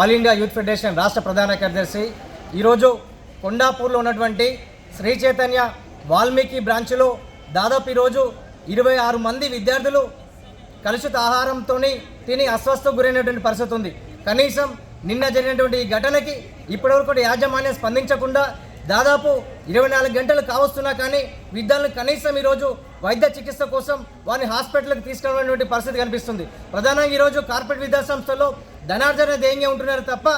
All India youth federation రాష్ట్ర ప్రధాన కార్యదర్శి. ఈరోజు కొండాపూర్లో ఉన్నటువంటి శ్రీ చైతన్య వాల్మీకి బ్రాంచ్లో దాదాపు ఈరోజు ఇరవై ఆరు మంది విద్యార్థులు కలుషిత ఆహారంతో తిని అస్వస్థకు గురైనటువంటి పరిస్థితి ఉంది. కనీసం నిన్న జరిగినటువంటి ఈ ఘటనకి ఇప్పటివరకు కూడా యాజమాన్యం స్పందించకుండా దాదాపు ఇరవై నాలుగు గంటలు కావస్తున్నా కానీ విద్యార్థులు కనీసం ఈరోజు వైద్య చికిత్స కోసం వారిని హాస్పిటల్కి తీసుకెళ్ళినటువంటి పరిస్థితి కనిపిస్తుంది. ప్రధానంగా ఈరోజు కార్పొరేట్ విద్యాసంస్థల్లో ధనార్జన ధ్యేయంగా ఉంటున్నారు తప్ప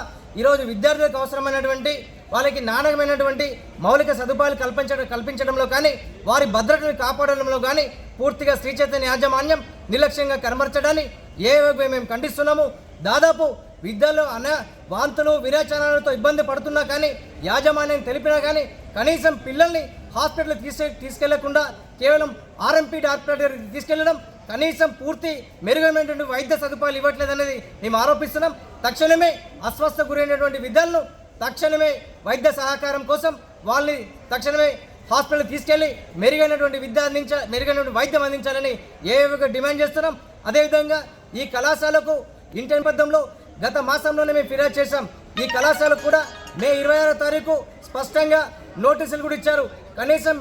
ఈరోజు విద్యార్థులకు అవసరమైనటువంటి వాళ్ళకి నాణకమైనటువంటి మౌలిక సదుపాయాలు కల్పించడం కల్పించడంలో కానీ వారి భద్రతను కాపాడడంలో కానీ పూర్తిగా శ్రీ చైతన్య యాజమాన్యం నిర్లక్ష్యంగా కనబరచడాన్ని ఏ మేము ఖండిస్తున్నాము. దాదాపు విద్యలో అన వాంతులు విరేచనాలతో ఇబ్బంది పడుతున్నా కానీ యాజమాన్యం తెలిపినా కానీ కనీసం పిల్లల్ని హాస్పిటల్కి తీసుకెళ్ళకుండా కేవలం ఆర్ఎంపీ డాక్టర్ తీసుకెళ్ళడం కనీసం పూర్తి మెరుగైనటువంటి వైద్య సదుపాయాలు ఇవ్వట్లేదనేది మేము ఆరోపిస్తున్నాం. తక్షణమే అస్వస్థ గురైనటువంటి విద్యాలను తక్షణమే వైద్య సహకారం కోసం వాళ్ళని తక్షణమే హాస్పిటల్కి తీసుకెళ్ళి మెరుగైనటువంటి విద్య అందించ మెరుగైనటువంటి వైద్యం అందించాలని ఏ విధంగా డిమాండ్ చేస్తున్నాం. అదేవిధంగా ఈ కళాశాలకు ఇంటర్ నేపథ్యంలో గత మాసంలోనే మేము ఫిర్యాదు చేశాం. ఈ కళాశాలకు కూడా మే ఇరవై ఆరో తారీఖు స్పష్టంగా నోటీసులు కూడా ఇచ్చారు. కనీసం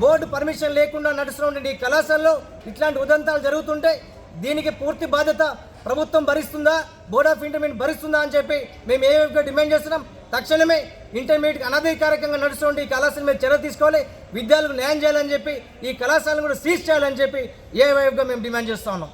బోర్డు పర్మిషన్ లేకుండా నడుస్తున్నటువంటి ఈ కళాశాలలో ఇట్లాంటి ఉదంతాలు జరుగుతుంటే దీనికి పూర్తి బాధ్యత ప్రభుత్వం భరిస్తుందా? బోర్డ్ ఆఫ్ ఇంటర్మీడియట్ భరిస్తుందా అని చెప్పి మేము ఏ డిమాండ్ చేస్తున్నాం? తక్షణమే ఇంటర్మీడియట్ అనధికారికంగా నడుస్తుంటే ఈ కళాశాల మీద చర్య తీసుకోవాలి. విద్యార్థులకు న్యాయం చేయాలని చెప్పి ఈ కళాశాలను కూడా సీజ్ చేయాలని చెప్పి ఏ మేము డిమాండ్ చేస్తా ఉన్నాం